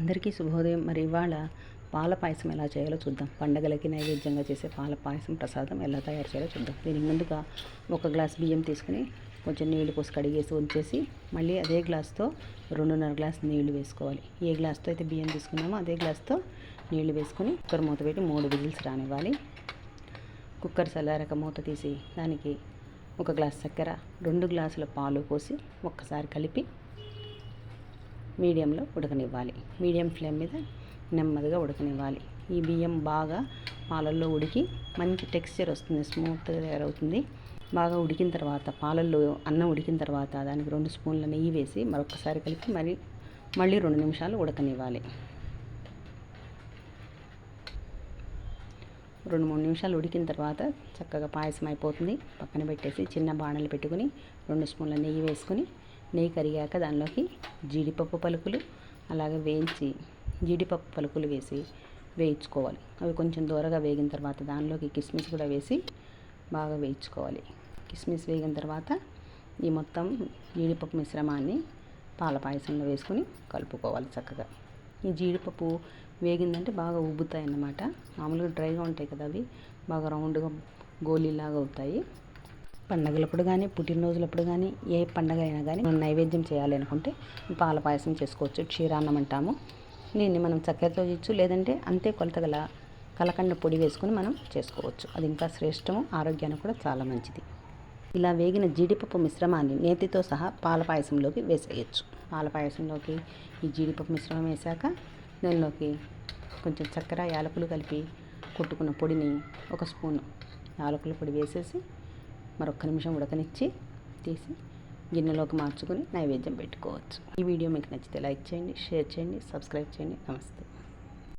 అందరికీ శుభోదయం. మరి ఇవాళ పాల పాయసం ఎలా చేయాలో చూద్దాం. పండగలకి నైవేద్యంగా చేసే పాల పాయసం ప్రసాదం ఎలా తయారు చేయాలో చూద్దాం. దీనికి ముందుగా ఒక గ్లాస్ బియ్యం తీసుకుని కొంచెం నీళ్ళు పోసి కడిగేసి ఉంచేసి మళ్ళీ అదే గ్లాస్తో రెండున్నర గ్లాస్ నీళ్ళు వేసుకోవాలి. ఏ గ్లాస్తో అయితే బియ్యం తీసుకున్నామో అదే గ్లాస్తో నీళ్ళు వేసుకొని కుక్కర్ మూత పెట్టి మూడు విజిల్స్ రానివ్వాలి. కుక్కర్ చల్లారక మూత తీసి దానికి ఒక గ్లాస్ చక్కెర రెండు గ్లాసుల పాలు పోసి ఒక్కసారి కలిపి మీడియంలో ఉడకనివ్వాలి. మీడియం ఫ్లేమ్ మీద నెమ్మదిగా ఉడకనివ్వాలి. ఈ బియ్యం బాగా పాలల్లో ఉడికి మంచి టెక్స్చర్ వస్తుంది స్మూత్గా తయారవుతుంది. బాగా ఉడికిన తర్వాత పాలల్లో అన్నం ఉడికిన తర్వాత దానికి రెండు స్పూన్ల నెయ్యి వేసి మరొకసారి కలిపి మళ్ళీ మళ్ళీ రెండు నిమిషాలు ఉడకనివ్వాలి. రెండు మూడు నిమిషాలు ఉడికిన తర్వాత చక్కగా పాయసం అయిపోతుంది. పక్కన పెట్టేసి చిన్న బాణలు పెట్టుకుని రెండు స్పూన్ల నెయ్యి వేసుకుని నెయ్యి కరిగాక దానిలోకి జీడిపప్పు పలుకులు అలాగే వేయించి జీడిపప్పు పలుకులు వేసి వేయించుకోవాలి. అవి కొంచెం దూరగా వేగిన తర్వాత దానిలోకి కిస్మిస్ కూడా వేసి బాగా వేయించుకోవాలి. కిస్మిస్ వేగిన తర్వాత ఈ మొత్తం జీడిపప్పు మిశ్రమాన్ని పాల పాయసంలో వేసుకొని కలుపుకోవాలి చక్కగా. ఈ జీడిపప్పు వేగిందంటే బాగా ఉబ్బుతాయి అన్నమాట మామూలుగా డ్రైగా ఉంటాయి కదా అవి. బాగా రౌండ్గా గోళీలాగా అవుతాయి. పండగలప్పుడు కానీ పుట్టినరోజులప్పుడు కానీ ఏ పండగ అయినా కానీ మనం నైవేద్యం చేయాలి అనుకుంటే పాల పాయసం చేసుకోవచ్చు. క్షీరాన్నం అంటాము. దీన్ని మనం చక్కెరతో చేయొచ్చు లేదంటే అంతే కొలత గల కలకండ పొడి వేసుకొని మనం చేసుకోవచ్చు. అది ఇంకా శ్రేష్టము ఆరోగ్యానికి కూడా చాలా మంచిది. ఇలా వేగిన జీడిపప్పు మిశ్రమాన్ని నేతితో సహా పాల పాయసంలోకి వేసేయచ్చు. పాల పాయసంలోకి ఈ జీడిపప్పు మిశ్రమం వేసాక దానిలోకి కొంచెం చక్కెర యాలకులు కలిపి కొట్టుకున్న పొడిని ఒక స్పూన్ యాలకుల పొడి వేసేసి మరొక నిమిషం ఉడకనిచ్చి తీసి గిన్నెలోకి మార్చుకొని నైవేద్యం పెట్టుకోవచ్చు. ఈ వీడియో మీకు నచ్చితే లైక్ చేయండి షేర్ చేయండి సబ్స్క్రైబ్ చేయండి. నమస్తే.